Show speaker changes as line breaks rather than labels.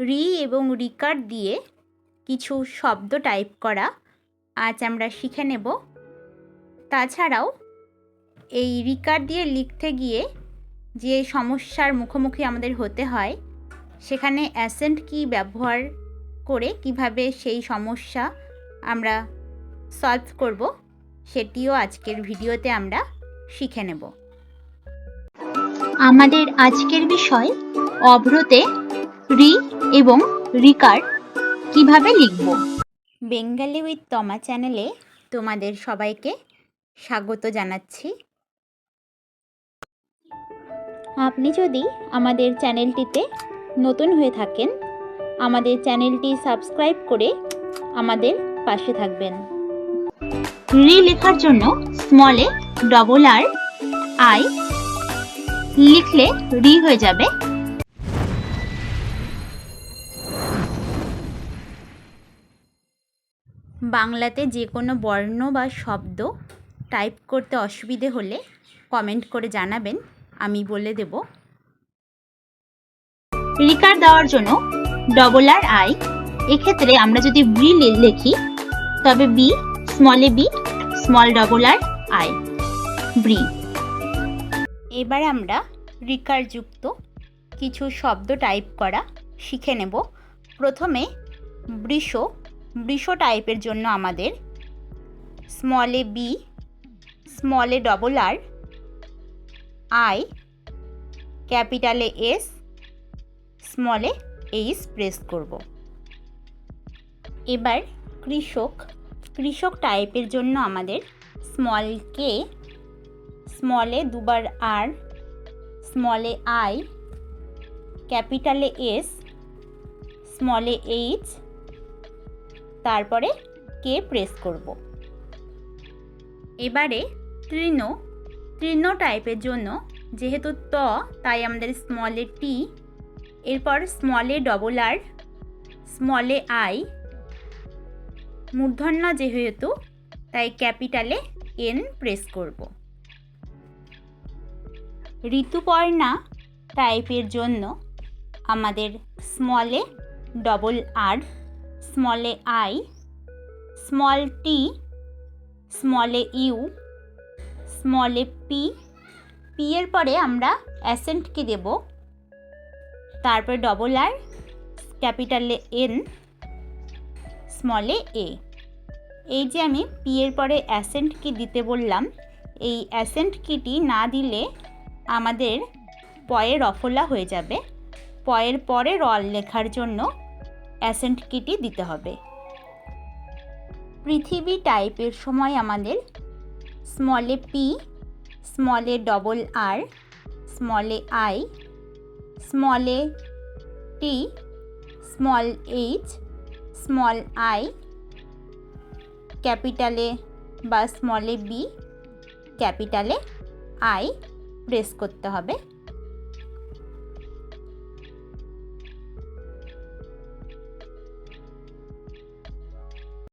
রি এবং রিকার দিয়ে কিছু শব্দ টাইপ করা। আজ আমরা শিখে নেব। তাছাড়াও এই রিকার দিয়ে লিখতে গিয়ে যে সমস্যার মুখোমুখি আমাদের হতে হয়, সেখানে অ্যাসেন্ট কি ব্যবহার করে কীভাবে সেই সমস্যা আমরা সলভ করব, সেটিও আজকের ভিডিওতে আমরা শিখে নেব।
আমাদের আজকের বিষয় অভ্রতে রি এবং রিকার কীভাবে লিখব?
বেঙ্গালি উইথ তমা চ্যানেলে তোমাদের সবাইকে স্বাগত জানাচ্ছি। আপনি যদি আমাদের চ্যানেলটিতে নতুন হয়ে থাকেন আমাদের চ্যানেলটি সাবস্ক্রাইব করে আমাদের পাশে থাকবেন।
রি লেখার জন্য স্মলে ডবল আর আই লিখলে রি হয়ে যাবে
বাংলাতে যে কোনো বর্ণ বা শব্দ টাইপ করতে অসুবিধে হলে কমেন্ট করে জানাবেন, আমি বলে দেব।
রিকার দেওয়ার জন্য ডবল আর আই এক্ষেত্রে আমরা যদি ব্রি লিখি, তবে B small A B small double R I ব্রি
এবার আমরা রিকার যুক্ত কিছু শব্দ টাইপ করা শিখে নেব। প্রথমে বৃষ বৃষ টাইপের জন্য আমাদের স্মলে বি স্মলে ডবল আর আই ক্যাপিটালে এস স্মলে এইচ প্রেস করব। এবার কৃষক কৃষক টাইপের জন্য আমাদের স্মল কে স্মলে দুবার আর স্মলে আই ক্যাপিটালে এস স্মলে এইচ তারপরে কে প্রেস করব? এবারে তৃণ তৃণ টাইপের জন্য যেহেতু ত, তাই আমাদের স্মলে টি এরপর স্মলে ডবল আর স্মলে আই মূর্ধন্য যেহেতু, তাই ক্যাপিটালে এন প্রেস করব। ঋতুপর্ণা টাইপের জন্য আমাদের স্মলে ডবল আর স্মলে আই স্মল টি স্মলে ইউ স্মলে পি পি এর পরে আমরা অ্যাসেন্টকে দেব, তারপরে ডবল আর ক্যাপিটালে এন স্মলে এ এই যে আমি পি এর পরে অ্যাসেন্ট কি দিতে বললাম, এই অ্যাসেন্ট কিটি না দিলে আমাদের পয়ে রফলা হয়ে যাবে। পয়ের পরে রল লেখার জন্য অ্যাসেন্ট কিটি দিতে হবে। পৃথিবী টাইপের সময় আমাদের স্মলে পি স্মলে ডবল আর স্মলে I স্মলে T small H small I ক্যাপিটালে বা স্মলে বি ক্যাপিটালে আই প্রেস করতে হবে।